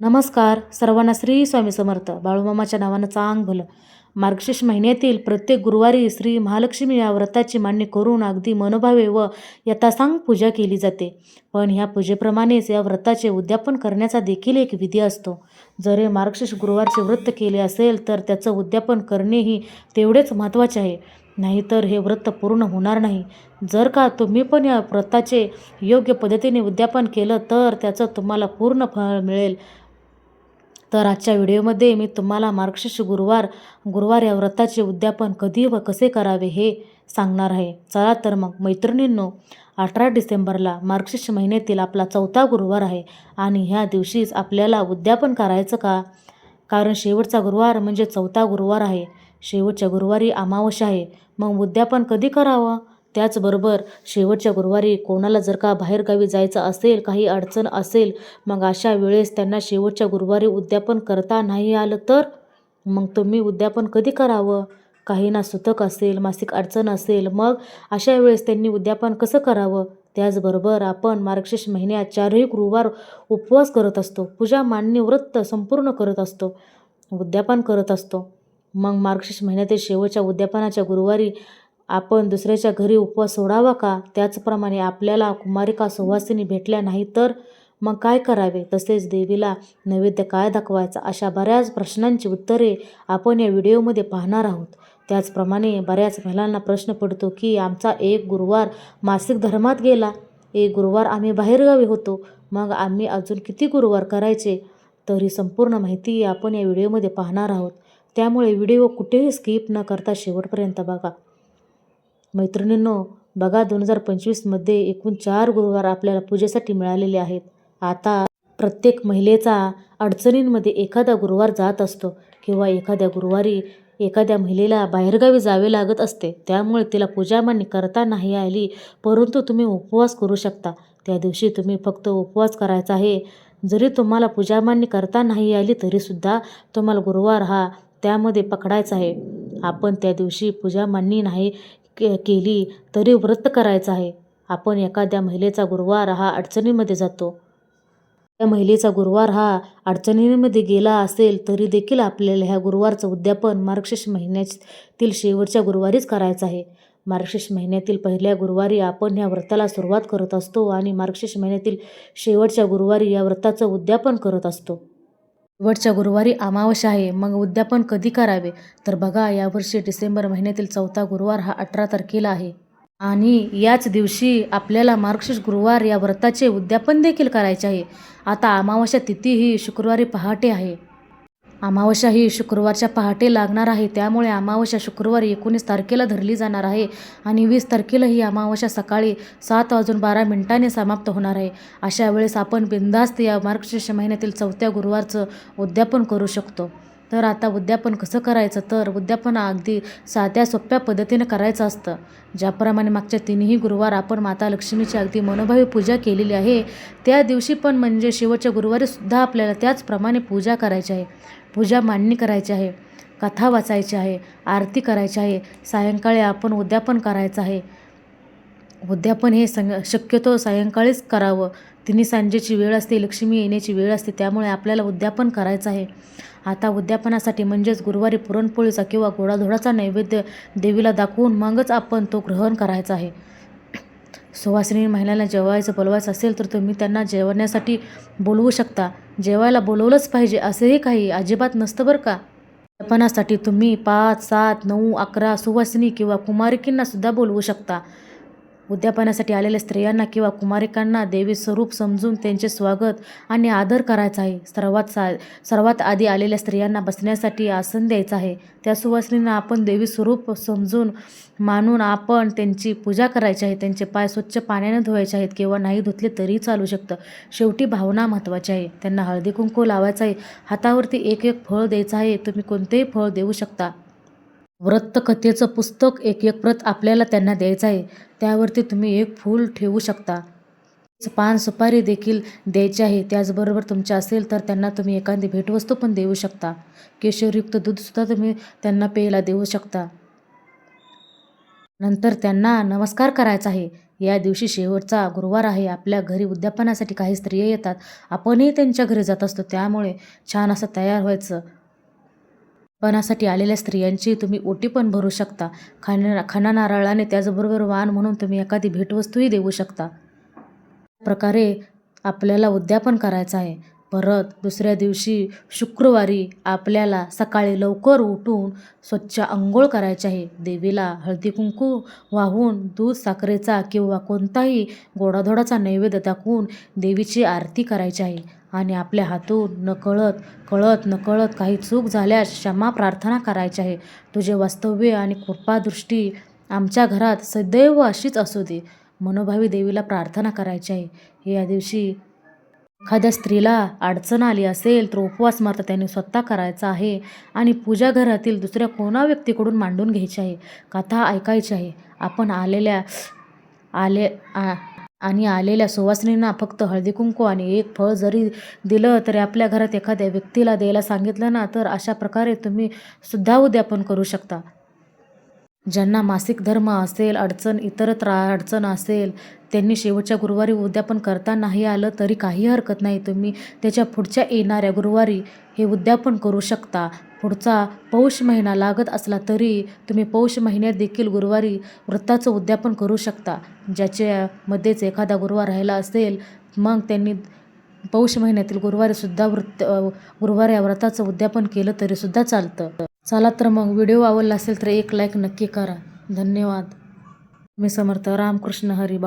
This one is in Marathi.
नमस्कार. सर्वांना श्री स्वामी समर्थ. बाळूमामाच्या नावानं चांग भलं. मार्गशीर्ष महिन्यातील प्रत्येक गुरुवारी श्री महालक्ष्मी या व्रताची मांडणी करून अगदी मनोभावे व यथासांग पूजा केली जाते. पण ह्या पूजेप्रमाणेच या व्रताचे उद्यापन करण्याचा देखील एक विधी असतो. जर हे मार्गशीर्ष गुरुवारचे व्रत केले असेल तर त्याचं उद्यापन करणेही तेवढेच महत्त्वाचे आहे. नाहीतर हे व्रत पूर्ण होणार नाही. जर का तुम्ही पण या व्रताचे योग्य पद्धतीने उद्यापन केलं तर त्याचं तुम्हाला पूर्ण फळ मिळेल. तर आजच्या व्हिडिओमध्ये मी तुम्हाला मार्गशीर्ष गुरुवार गुरुवार या व्रताचे उद्यापन कधी व कसे करावे हे सांगणार आहे. चला तर मग मैत्रिणींनो अठरा डिसेंबरला मार्गशीर्ष महिन्यातील आपला चौथा गुरुवार आहे आणि ह्या दिवशीच आपल्याला उद्यापन करायचं का? कारण शेवटचा गुरुवार म्हणजे चौथा गुरुवार आहे. शेवटच्या गुरुवारी अमावस्या आहे. मग उद्यापन कधी करावं? त्याचबरोबर शेवटच्या गुरुवारी कोणाला जर का बाहेरगावी जायचं असेल काही अडचण असेल मग अशा वेळेस त्यांना शेवटच्या गुरुवारी उद्यापन करता नाही आलं तर? मग तुम्ही उद्यापन कधी करावं? काहींना सुतक असेल मासिक अडचण असेल मग अशा वेळेस त्यांनी उद्यापन कसं करावं? त्याचबरोबर आपण मार्गशीर्ष महिन्यात चारही गुरुवार उपवास करत असतो पूजा मांडणी व्रत संपूर्ण करत असतो उद्यापन करत असतो. मग मार्गशीर्ष महिन्यातील शेवटच्या उद्यापनाच्या गुरुवारी आपण दुसऱ्याच्या घरी उपवास सोडावा का? त्याचप्रमाणे आपल्याला कुमारिका सुवासिनी भेटल्या नाही तर मग काय करावे? तसेच देवीला नैवेद्य काय दाखवायचा? अशा बऱ्याच प्रश्नांची उत्तरे आपण या व्हिडिओमध्ये पाहणार आहोत. त्याचप्रमाणे बऱ्याच महिलांना प्रश्न पडतो की आमचा एक गुरुवार मासिक धर्मात गेला. एक गुरुवार आम्ही बाहेरगावी होतो. मग आम्ही अजून किती गुरुवार करायचे? तर ही संपूर्ण माहिती आपण या व्हिडिओमध्ये पाहणार आहोत. त्यामुळे व्हिडिओ कुठेही स्किप न करता शेवटपर्यंत बघा. मैत्रिणींनो बघा दोन हजार पंचवीसमध्ये एकूण चार गुरुवार आपल्याला पूजेसाठी मिळालेले आहेत. आता प्रत्येक महिलेचा अडचणींमध्ये एखादा गुरुवार जात असतो किंवा एखाद्या गुरुवारी एखाद्या महिलेला बाहेरगावी जावे लागत असते. त्यामुळे तिला पूजा करता नाही आली परंतु तुम्ही उपवास करू शकता. त्या दिवशी तुम्ही फक्त उपवास करायचा आहे. जरी तुम्हाला पूजा करता नाही आली तरीसुद्धा तुम्हाला गुरुवार हा त्यामध्ये पकडायचा आहे. आपण त्या दिवशी पूजा मांडणी नाही के केली तरी व्रत करायचं आहे. आपण एखाद्या महिलेचा गुरुवार हा अडचणीमध्ये जातो. त्या महिलेचा गुरुवार हा अडचणींमध्ये गेला असेल तरी देखील आपल्याला ह्या गुरुवारचं उद्यापन मार्गशीर्ष महिन्यातील शेवटच्या गुरुवारीच करायचं आहे. मार्गशीर्ष महिन्यातील पहिल्या गुरुवारी आपण ह्या व्रताला सुरुवात करत असतो आणि मार्गशीर्ष महिन्यातील शेवटच्या गुरुवारी या व्रताचं उद्यापन करत असतो. शेवटच्या गुरुवारी अमावस्या आहे. मग उद्यापन कधी करावे? तर बघा यावर्षी डिसेंबर महिन्यातील चौथा गुरुवार हा अठरा तारखेला आहे. आणि याच दिवशी आपल्याला मार्गशीर्ष गुरुवार या व्रताचे उद्यापन देखील करायचे आहे. आता अमावस्या तिथी ही शुक्रवारी पहाटे आहे. अमावस्या ही शुक्रवारच्या पहाटे लागणार आहे. त्यामुळे अमावस्या शुक्रवारी एकोणीस तारखेला धरली जाणार आहे आणि वीस तारखेला ही अमावस्या सकाळी सात वाजून बारा मिनिटांनी समाप्त होणार आहे. अशा वेळेस आपण बिंदास्त या मार्गशीर्ष महिन्यातील चौथ्या गुरुवारचं उद्यापन करू शकतो. तर आता उद्यापन कसं करायचं? तर उद्यापन अगदी साध्या सोप्या पद्धतीने करायचं असतं. ज्याप्रमाणे मागच्या तिन्ही गुरुवार आपण माता लक्ष्मीची अगदी मनोभावी पूजा केलेली आहे त्या दिवशी पण म्हणजे शेवटच्या गुरुवारीसुद्धा आपल्याला त्याचप्रमाणे पूजा करायची आहे. पूजा मांडणी करायची आहे कथा वाचायची आहे आरती करायची आहे सायंकाळी आपण उद्यापन करायचं आहे. उद्यापन हे संग शक्यतो सायंकाळीच करावं. तिन्ही सांजेची वेळ असते लक्ष्मी येण्याची वेळ असते त्यामुळे आपल्याला उद्यापन करायचं आहे. आता उद्यापनासाठी म्हणजेच गुरुवारी पुरणपोळीचा किंवा गोडाधोडाचा नैवेद्य देवीला दाखवून मगच आपण तो ग्रहण करायचा आहे. सुवासिनी महिलांना जेवायचं बोलवायचं असेल तर तुम्ही त्यांना जेवण्यासाठी बोलवू शकता. जेवायला बोलवलंच पाहिजे असंही काही अजिबात नसतं बरं का? उद्यापनासाठी तुम्ही पाच सात नऊ अकरा सुवासिनी किंवा कुमारिकींनासुद्धा बोलवू शकता. उद्यापनासाठी आलेल्या स्त्रियांना किंवा कुमारिकांना देवी स्वरूप समजून त्यांचे स्वागत आणि आदर करायचा आहे. सर्वात सा सर्वात आधी आलेल्या स्त्रियांना बसण्यासाठी आसन द्यायचं आहे. त्या सुवासिनींना आपण देवी स्वरूप समजून मानून आपण त्यांची पूजा करायची आहे. त्यांचे पाय स्वच्छ पाण्याने धुवायचे आहेत. किंवा नाही धुतले तरीही चालू शकतं. शेवटी भावना महत्त्वाची आहे. त्यांना हळदी कुंकू लावायचं आहे. हातावरती एक एक फळ द्यायचं आहे. तुम्ही कोणतेही फळ देऊ शकता. व्रतकथेचं पुस्तक एक एक प्रत आपल्याला त्यांना द्यायचं आहे. त्यावरती तुम्ही एक फूल ठेवू शकता. पान सुपारी देखील द्यायची आहे. त्याचबरोबर तुमच्या असेल तर त्यांना तुम्ही एखादी भेटवस्तू पण देऊ शकता. केशरयुक्त दूधसुद्धा तुम्ही त्यांना प्यायला देऊ शकता. नंतर त्यांना नमस्कार करायचा आहे. या दिवशी शेवटचा गुरुवार आहे. आपल्या घरी उद्यापनासाठी काही स्त्रिया येतात. आपणही त्यांच्या घरी जात असतो. त्यामुळे छान असं तयार व्हायचं. पणासाठी आलेल्या स्त्रियांची तुम्ही ओटी पण भरू शकता. खाण्या खाना नारळाने त्याचबरोबर वाण म्हणून तुम्ही एखादी भेटवस्तूही देऊ शकता. प्रकारे आपल्याला उद्यापन करायचं आहे. परत दुसऱ्या दिवशी शुक्रवारी आपल्याला सकाळी लवकर उठून स्वच्छ आंघोळ करायचे आहे. देवीला हळदी कुंकू वाहून दूध साखरेचा किंवा कोणताही गोडाधोडाचा नैवेद्य दाखवून देवीची आरती करायची आहे. आणि आपल्या हातून नकळत कळत नकळत काही चूक झाल्यास क्षमा प्रार्थना करायची आहे. तुझे वास्तव्य आणि कृपादृष्टी आमच्या घरात सदैव अशीच असू दे. मनोभावी देवीला प्रार्थना करायची आहे. या दिवशी एखाद्या स्त्रीला अडचण आली असेल तर उपवास मात्र त्यांनी स्वतः करायचा आहे आणि पूजा घरातील दुसऱ्या कोणा व्यक्तीकडून मांडून घ्यायची आहे? कथा ऐकायची आहे. आपण आलेल्या आले आ आणि आलेल्या सुवासिनींना फक्त हळदी कुंकू आणि एक फळ जरी दिलं तरी आपल्या घरात एखाद्या व्यक्तीला द्यायला सांगितलं ना तर अशा प्रकारे तुम्ही सुद्धा उद्यापन करू शकता. ज्यांना मासिक धर्म असेल अडचण इतर त्रा अडचण असेल त्यांनी शेवटच्या गुरुवारी उद्यापन करता नाही आलं तरी काही हरकत नाही. तुम्ही त्याच्या पुढच्या येणाऱ्या गुरुवारी हे उद्यापन करू शकता. पुढचा पौष महिना लागत असला तरी तुम्ही पौष महिन्यात देखील गुरुवारी व्रताचं उद्यापन करू शकता. ज्याच्यामध्येच एखादा गुरुवार राहिला असेल मग त्यांनी पौष महिन्यातील गुरुवारीसुद्धा वृत्त गुरुवार या व्रताचं उद्यापन केलं तरीसुद्धा चालतं. चला तर मग व्हिडिओ आवडला असेल तर एक लाईक नक्की करा. धन्यवाद. मी समर्थ रामकृष्ण हरी. बा